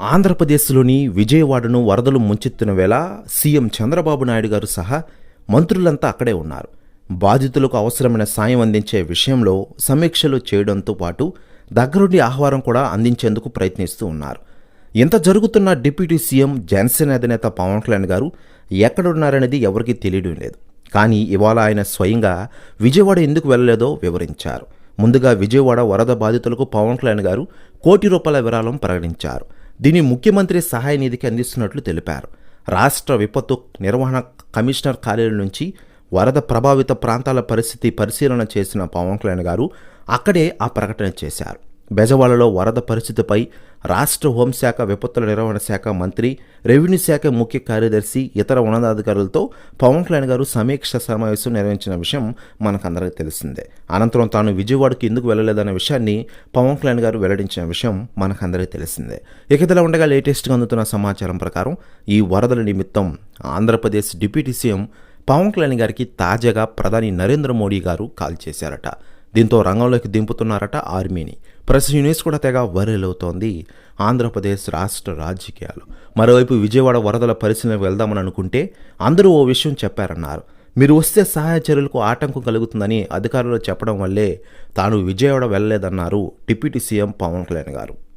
ఆంధ్రప్రదేశ్లోని విజయవాడను వరదలు ముంచెత్తిన వేళ సీఎం చంద్రబాబు నాయుడు గారు సహా మంత్రులంతా అక్కడే ఉన్నారు. బాధితులకు అవసరమైన సాయం అందించే విషయంలో సమీక్షలు చేయడంతో పాటు దగ్గరుండి ఆహ్వానం కూడా అందించేందుకు ప్రయత్నిస్తూ ఉన్నారు. ఇంత జరుగుతున్న డిప్యూటీ సీఎం జనసేన అధినేత పవన్ కళ్యాణ్ గారు ఎక్కడున్నారనేది ఎవరికీ తెలియడం లేదు. కానీ ఇవాళ ఆయన స్వయంగా విజయవాడ ఎందుకు వెళ్ళలేదో వివరించారు. ముందుగా విజయవాడ వరద బాధితులకు పవన్ కళ్యాణ్ గారు కోటి రూపాయల విరాళం ప్రకటించారు. దీన్ని ముఖ్యమంత్రి సహాయ నిధికి అందిస్తున్నట్లు తెలిపారు. రాష్ట్ర విపత్తు నిర్వహణ కమిషనర్ కార్యాలయం నుంచి వరద ప్రభావిత ప్రాంతాల పరిస్థితి పరిశీలన చేసిన పవన్ కళ్యాణ్ గారు అక్కడే ఆ ప్రకటన చేశారు. బెజవాడలో వరద పరిస్థితిపై రాష్ట్ర హోంశాఖ విపత్తుల నిర్వహణ శాఖ మంత్రి రెవెన్యూ శాఖ ముఖ్య కార్యదర్శి ఇతర ఉన్నతాధికారులతో పవన్ కళ్యాణ్ గారు సమీక్ష సమావేశం నిర్వహించిన విషయం మనకందరికీ తెలిసిందే. అనంతరం తాను విజయవాడకు ఎందుకు వెళ్ళలేదన్న విషయాన్ని పవన్ కళ్యాణ్ గారు వెల్లడించిన విషయం మనకందరికీ తెలిసిందే. ఇకతలా ఉండగా లేటెస్ట్గా అందుతున్న సమాచారం ప్రకారం ఈ వరదల నిమిత్తం ఆంధ్రప్రదేశ్ డిప్యూటీ సీఎం పవన్ కళ్యాణ్ గారికి తాజాగా ప్రధాని నరేంద్ర మోడీ గారు కాల్ చేశారట. దీంతో రంగంలోకి దింపుతున్నారట ఆర్మీని. ప్రెస్ న్యూస్ కూడా తెగ వరలవుతోంది అవుతోంది ఆంధ్రప్రదేశ్ రాష్ట్ర రాజకీయాలు. మరోవైపు విజయవాడ వరదల పరిశీలనకు వెళ్దామని అనుకుంటే అందరూ ఓ విషయం చెప్పారన్నారు. మీరు వస్తే సహాయ చర్యలకు ఆటంకం కలుగుతుందని అధికారులు చెప్పడం వల్లే తాను విజయవాడ వెళ్ళలేదన్నారు డిప్యూటీ సీఎం పవన్ కళ్యాణ్ గారు.